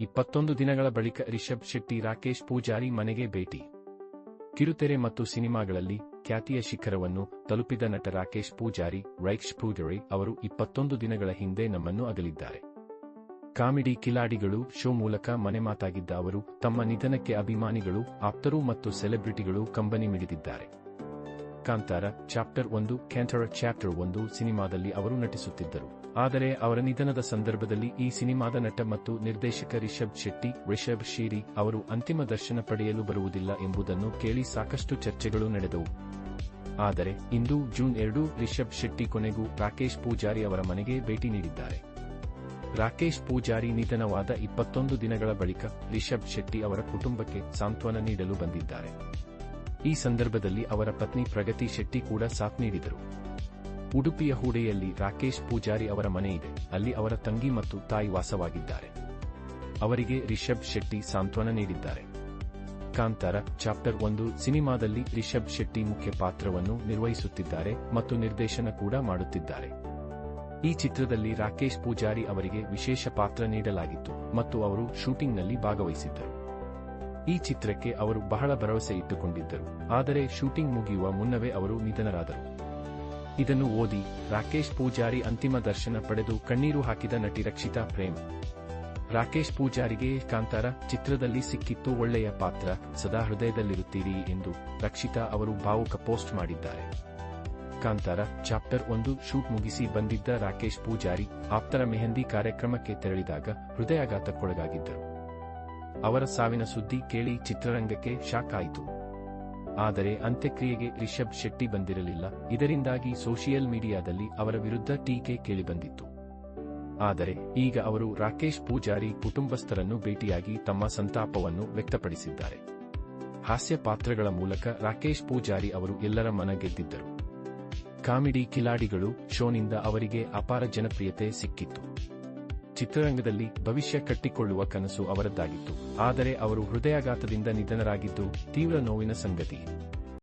ಇಪ್ಪತ್ತೊಂದು ದಿನಗಳ ಬಳಿಕ ರಿಷಬ್ ಶೆಟ್ಟಿ, ರಾಕೇಶ್ ಪೂಜಾರಿ ಮನೆಗೆ ಭೇಟಿ. ಕಿರುತೆರೆ ಮತ್ತು ಸಿನಿಮಾಗಳಲ್ಲಿ ಖ್ಯಾತಿಯ ಶಿಖರವನ್ನು ತಲುಪಿದ ನಟ ರಾಕೇಶ್ ಪೂಜಾರಿ ರೈಕ್ಷ್ ಪೂಜಾರಿ ಅವರು ಇಪ್ಪತ್ತೊಂದು ದಿನಗಳ ಹಿಂದೆ ನಮ್ಮನ್ನು ಅಗಲಿದ್ದಾರೆ. ಕಾಮಿಡಿ ಕಿಲಾಡಿಗಳು, ಶೋ ಮೂಲಕ ಮನೆಮಾತಾಗಿದ್ದ ಅವರು, ತಮ್ಮ ನಿಧನಕ್ಕೆ ಅಭಿಮಾನಿಗಳು, ಆಪ್ತರು ಮತ್ತು ಸೆಲೆಬ್ರಿಟಿಗಳು ಕಂಬನಿ ಮಿಡಿದಿದ್ದಾರೆ. ಕಾಂತಾರ, ಚಾಪ್ಟರ್ ಒಂದು ಕ್ಯಾಂಟರ ಚಾಪ್ಟರ್ ಒಂದು ಸಿನಿಮಾದಲ್ಲಿ ಅವರು ನಟಿಸುತ್ತಿದ್ದರು. ಆದರೆ ಅವರ ನಿಧನದ ಸಂದರ್ಭದಲ್ಲಿ ಈ ಸಿನಿಮಾದ ನಟ ಮತ್ತು ನಿರ್ದೇಶಕ ರಿಷಬ್ ಶೆಟ್ಟಿ, ರಿಷಬ್ ಶೀರಿ ಅವರು ಅಂತಿಮ ದರ್ಶನ ಪಡೆಯಲು ಬರುವುದಿಲ್ಲ ಎಂಬುದನ್ನು ಕೇಳಿ ಸಾಕಷ್ಟು ಚರ್ಚೆಗಳು ನಡೆದವು. ಆದರೆ ಇಂದು ಜೂನ್ ಎರಡು ರಿಷಬ್ ಶೆಟ್ಟಿ ಕೊನೆಗೂ ರಾಕೇಶ್ ಪೂಜಾರಿ ಅವರ ಮನೆಗೆ ಭೇಟಿ ನೀಡಿದ್ದಾರೆ. ರಾಕೇಶ್ ಪೂಜಾರಿ ನಿಧನವಾದ ಇಪ್ಪತ್ತೊಂದು ದಿನಗಳ ಬಳಿಕ ರಿಷಬ್ ಶೆಟ್ಟಿ ಅವರ ಕುಟುಂಬಕ್ಕೆ ಸಾಂತ್ವನ ನೀಡಲು ಬಂದಿದ್ದಾರೆ. ಈ ಸಂದರ್ಭದಲ್ಲಿ ಅವರ ಪತ್ನಿ ಪ್ರಗತಿ ಶೆಟ್ಟಿ ಕೂಡ ಸಾಥ್ ನೀಡಿದರು. ಉಡುಪಿಯ ಹೂಡೆಯಲ್ಲಿ ರಾಕೇಶ್ ಪೂಜಾರಿ ಅವರ ಮನೆ ಇದೆ. ಅಲ್ಲಿ ಅವರ ತಂಗಿ ಮತ್ತು ತಾಯಿ ವಾಸವಾಗಿದ್ದಾರೆ. ಅವರಿಗೆ ರಿಷಬ್ ಶೆಟ್ಟಿ ಸಾಂತ್ವನ ನೀಡಿದ್ದಾರೆ. ಕಾಂತಾರ, ಚಾಪ್ಟರ್ ಒಂದು, ಸಿನಿಮಾದಲ್ಲಿ ರಿಷಬ್ ಶೆಟ್ಟಿ ಮುಖ್ಯ ಪಾತ್ರವನ್ನು ನಿರ್ವಹಿಸುತ್ತಿದ್ದಾರೆ ಮತ್ತು ನಿರ್ದೇಶನ ಕೂಡ ಮಾಡುತ್ತಿದ್ದಾರೆ. ಈ ಚಿತ್ರದಲ್ಲಿ ರಾಕೇಶ್ ಪೂಜಾರಿ ಅವರಿಗೆ ವಿಶೇಷ ಪಾತ್ರ ನೀಡಲಾಗಿತ್ತು ಮತ್ತು ಅವರು ಶೂಟಿಂಗ್ನಲ್ಲಿ ಭಾಗವಹಿಸಿದ್ದರು. ಈ ಚಿತ್ರಕ್ಕೆ ಅವರು ಬಹಳ ಭರವಸೆ ಇಟ್ಟುಕೊಂಡಿದ್ದರು. ಆದರೆ ಶೂಟಿಂಗ್ ಮುಗಿಯುವ ಮುನ್ನವೇ ಅವರು ನಿಧನರಾದರು. ಇದನ್ನು ಓದಿ ರಾಕೇಶ್ ಪೂಜಾರಿ ಅಂತಿಮ ದರ್ಶನ ಪಡೆದು ಕಣ್ಣೀರು ಹಾಕಿದ ನಟಿ ರಕ್ಷಿತಾ ಪ್ರೇಮ್. ರಾಕೇಶ್ ಪೂಜಾರಿಗೆ ಕಾಂತಾರ ಚಿತ್ರದಲ್ಲಿ ಸಿಕ್ಕಿತ್ತು ಒಳ್ಳೆಯ ಪಾತ್ರ, ಸದಾ ಹೃದಯದಲ್ಲಿರುತ್ತೀರಿ ಎಂದು ರಕ್ಷಿತಾ ಅವರು ಭಾವುಕ ಪೋಸ್ಟ್ ಮಾಡಿದ್ದಾರೆ. ಕಾಂತಾರ ಚಾಪ್ಟರ್ ಒಂದು ಶೂಟ್ ಮುಗಿಸಿ ಬಂದಿದ್ದ ರಾಕೇಶ್ ಪೂಜಾರಿ ಆಪ್ತರ ಮೆಹಂದಿ ಕಾರ್ಯಕ್ರಮಕ್ಕೆ ತೆರಳಿದಾಗ ಹೃದಯಾಘಾತಕ್ಕೊಳಗಾಗಿದ್ದರು. ಅವರ ಸಾವಿನ ಸುದ್ದಿ ಕೇಳಿ ಚಿತ್ರರಂಗಕ್ಕೆ ಶಾಕ್ ಆಯಿತು. ಆದರೆ ಅಂತ್ಯಕ್ರಿಯೆಗೆ ರಿಷಬ್ ಶೆಟ್ಟಿ ಬಂದಿರಲಿಲ್ಲ. ಇದರಿಂದಾಗಿ ಸೋಷಿಯಲ್ ಮೀಡಿಯಾದಲ್ಲಿ ಅವರ ವಿರುದ್ಧ ಟೀಕೆ ಕೇಳಿಬಂದಿತ್ತು. ಆದರೆ ಈಗ ಅವರು ರಾಕೇಶ್ ಪೂಜಾರಿ ಕುಟುಂಬಸ್ಥರನ್ನು ಭೇಟಿಯಾಗಿ ತಮ್ಮ ಸಂತಾಪವನ್ನು ವ್ಯಕ್ತಪಡಿಸಿದ್ದಾರೆ. ಹಾಸ್ಯ ಪಾತ್ರಗಳ ಮೂಲಕ ರಾಕೇಶ್ ಪೂಜಾರಿ ಅವರು ಎಲ್ಲರ ಮನ ಗೆದ್ದಿದ್ದರು. ಕಾಮಿಡಿ ಕಿಲಾಡಿಗಳು ಶೋನಿಂದ ಅವರಿಗೆ ಅಪಾರ ಜನಪ್ರಿಯತೆ ಸಿಕ್ಕಿತ್ತು. ಚಿತ್ರರಂಗದಲ್ಲಿ ಭವಿಷ್ಯ ಕಟ್ಟಿಕೊಳ್ಳುವ ಕನಸು ಅವರದ್ದಾಗಿತ್ತು. ಆದರೆ ಅವರು ಹೃದಯಾಘಾತದಿಂದ ನಿಧನರಾಗಿದ್ದು ತೀವ್ರ ನೋವಿನ ಸಂಗತಿ.